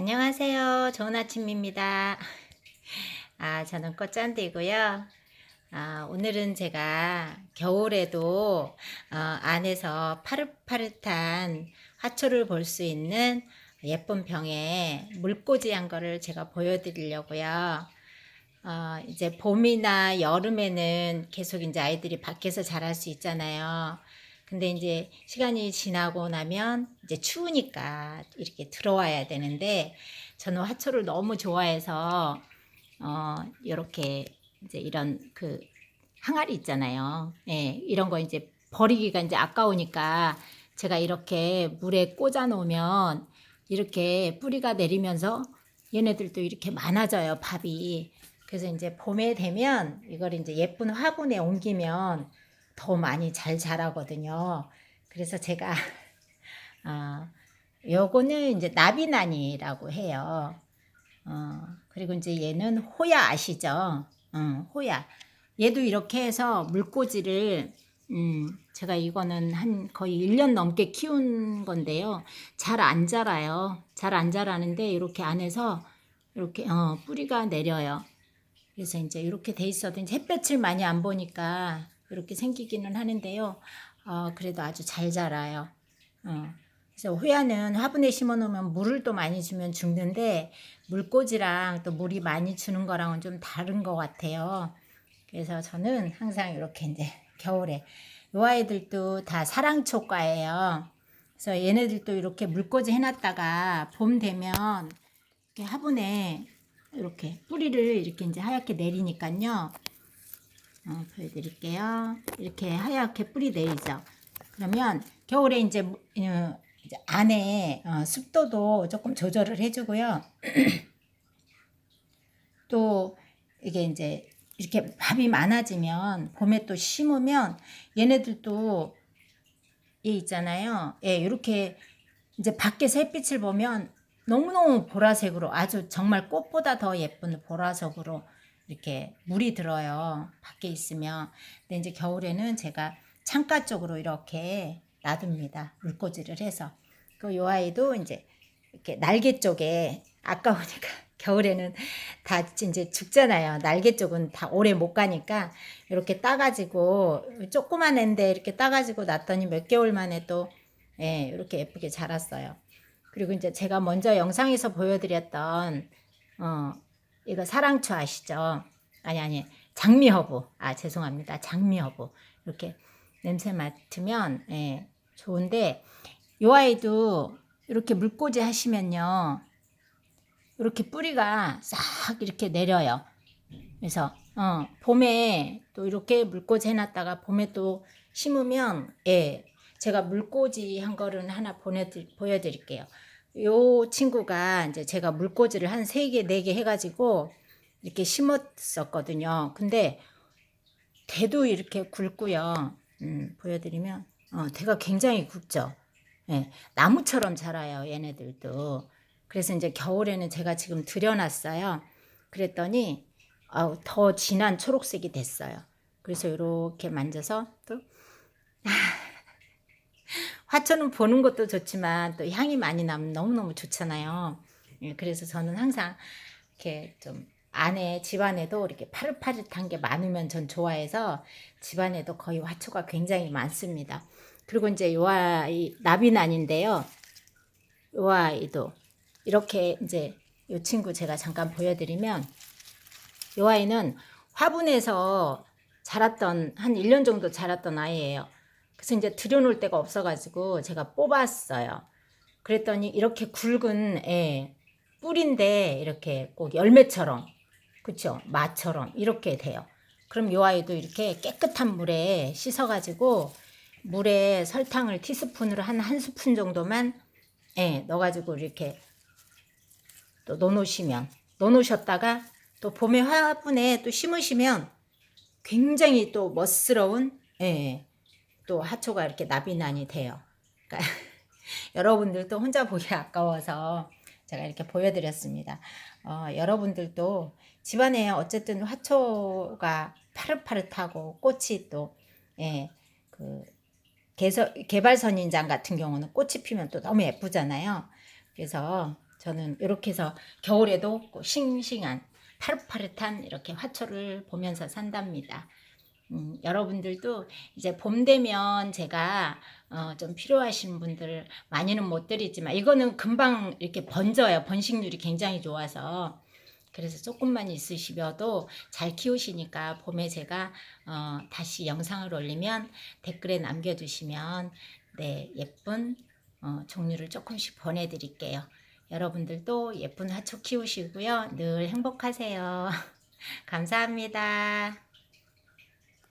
안녕하세요. 좋은 아침입니다. 아, 저는 꽃잔디고요. 아, 오늘은 제가 겨울에도 어, 안에서 파릇파릇한 화초를 볼 수 있는 예쁜 병에 물꽂이 한 거를 제가 보여드리려고요. 어, 이제 봄이나 여름에는 계속 이제 아이들이 밖에서 자랄 수 있잖아요. 근데 이제 시간이 지나고 나면 이제 추우니까 이렇게 들어와야 되는데 저는 화초를 너무 좋아해서 어 이렇게 이제 이런 그 항아리 있잖아요. 예, 이런 거 이제 버리기가 이제 아까우니까 제가 이렇게 물에 꽂아 놓으면 이렇게 뿌리가 내리면서 얘네들도 이렇게 많아져요, 밥이. 그래서 이제 봄에 되면 이걸 이제 예쁜 화분에 옮기면 더 많이 잘 자라거든요. 그래서 제가 어, 요거는 이제 나비난이라고 해요. 어, 그리고 이제 얘는 호야 아시죠? 응, 호야. 얘도 이렇게 해서 물꽂이를 음, 제가 이거는 한 거의 1년 넘게 키운 건데요. 잘 안 자라요. 잘 안 자라는데 이렇게 안에서 이렇게 어, 뿌리가 내려요. 그래서 이제 이렇게 돼 있어도 이제 햇볕을 많이 안 보니까 이렇게 생기기는 하는데요. 어, 그래도 아주 잘 자라요. 어. 그래서 호야는 화분에 심어 놓으면 물을 또 많이 주면 죽는데 물꽂이랑 또 물이 많이 주는 거랑은 좀 다른 것 같아요. 그래서 저는 항상 이렇게 이제 겨울에 요 아이들도 다 사랑초과예요. 그래서 얘네들도 이렇게 물꽂이 해놨다가 봄 되면 이렇게 화분에 이렇게 뿌리를 이렇게 이제 하얗게 내리니까요. 어, 보여드릴게요. 이렇게 하얗게 뿌리 내리죠. 그러면 겨울에 이제, 어, 이제 안에 어, 습도도 조금 조절을 해주고요. 또 이게 이제 이렇게 밥이 많아지면 봄에 또 심으면 얘네들도 얘 있잖아요. 예, 이렇게 이제 밖에서 햇빛을 보면 너무너무 보라색으로 아주 정말 꽃보다 더 예쁜 보라색으로 이렇게 물이 들어요. 밖에 있으면. 근데 이제 겨울에는 제가 창가 쪽으로 이렇게 놔둡니다. 물꽂이를 해서. 그 요 아이도 이제 이렇게 날개 쪽에 아까우니까 겨울에는 다 이제 죽잖아요. 날개 쪽은 다 오래 못 가니까 이렇게 따가지고 조그만 앤데 이렇게 따가지고 놨더니 몇 개월 만에 또 예, 이렇게 예쁘게 자랐어요. 그리고 이제 제가 먼저 영상에서 보여드렸던 어, 이거 사랑초 아시죠? 아니 아니 장미 허브. 아 죄송합니다. 장미 허브. 이렇게 냄새 맡으면 예, 좋은데 요 아이도 이렇게 물꽂이 하시면요 이렇게 뿌리가 싹 이렇게 내려요. 그래서 어, 봄에 또 이렇게 물꽂이 해놨다가 봄에 또 심으면 예 제가 물꽂이 한 거를 하나 보내드, 보여드릴게요 요 친구가 이제 제가 물꽂이를 한 세 개, 네 개 해가지고 이렇게 심었었거든요. 근데 대도 이렇게 굵고요. 음, 보여드리면 어, 대가 굉장히 굵죠. 예, 나무처럼 자라요. 얘네들도. 그래서 이제 겨울에는 제가 지금 들여놨어요. 그랬더니 어, 더 진한 초록색이 됐어요. 그래서 이렇게 만져서 또 아, 화초는 보는 것도 좋지만 또 향이 많이 나면 너무너무 좋잖아요. 예, 그래서 저는 항상 이렇게 좀 안에 집안에도 이렇게 파릇파릇한 게 많으면 전 좋아해서 집안에도 거의 화초가 굉장히 많습니다. 그리고 이제 요 아이 나비난인데요. 요 아이도 이렇게 이제 요 친구 제가 잠깐 보여드리면 요 아이는 화분에서 자랐던 한 1년 정도 자랐던 아이예요. 그래서 이제 들여놓을 데가 없어가지고 제가 뽑았어요. 그랬더니 이렇게 굵은 애 뿔인데 이렇게 꼭 열매처럼 그쵸 마처럼 이렇게 돼요. 그럼 요 아이도 이렇게 깨끗한 물에 씻어가지고 물에 설탕을 티스푼으로 한 한 스푼 정도만 예, 넣어가지고 이렇게 또 넣어놓으시면 넣어놓으셨다가 또 봄에 화분에 또 심으시면 굉장히 또 멋스러운 예, 또 하초가 이렇게 나비난이 돼요. 그러니까 여러분들도 혼자 보기 아까워서 제가 이렇게 보여드렸습니다. 어, 여러분들도 집안에 어쨌든 화초가 파릇파릇하고 꽃이 또, 예, 그, 개서, 개발선인장 같은 경우는 꽃이 피면 또 너무 예쁘잖아요. 그래서 저는 이렇게 해서 겨울에도 꼭 싱싱한 파릇파릇한 이렇게 화초를 보면서 산답니다. 음, 여러분들도 이제 봄 되면 제가 어, 좀 필요하신 분들 많이는 못 드리지만 이거는 금방 이렇게 번져요. 번식률이 굉장히 좋아서 그래서 조금만 있으시며도 잘 키우시니까 봄에 제가 어, 다시 영상을 올리면 댓글에 남겨주시면 네 예쁜 어, 종류를 조금씩 보내드릴게요. 여러분들도 예쁜 화초 키우시고요. 늘 행복하세요. 감사합니다.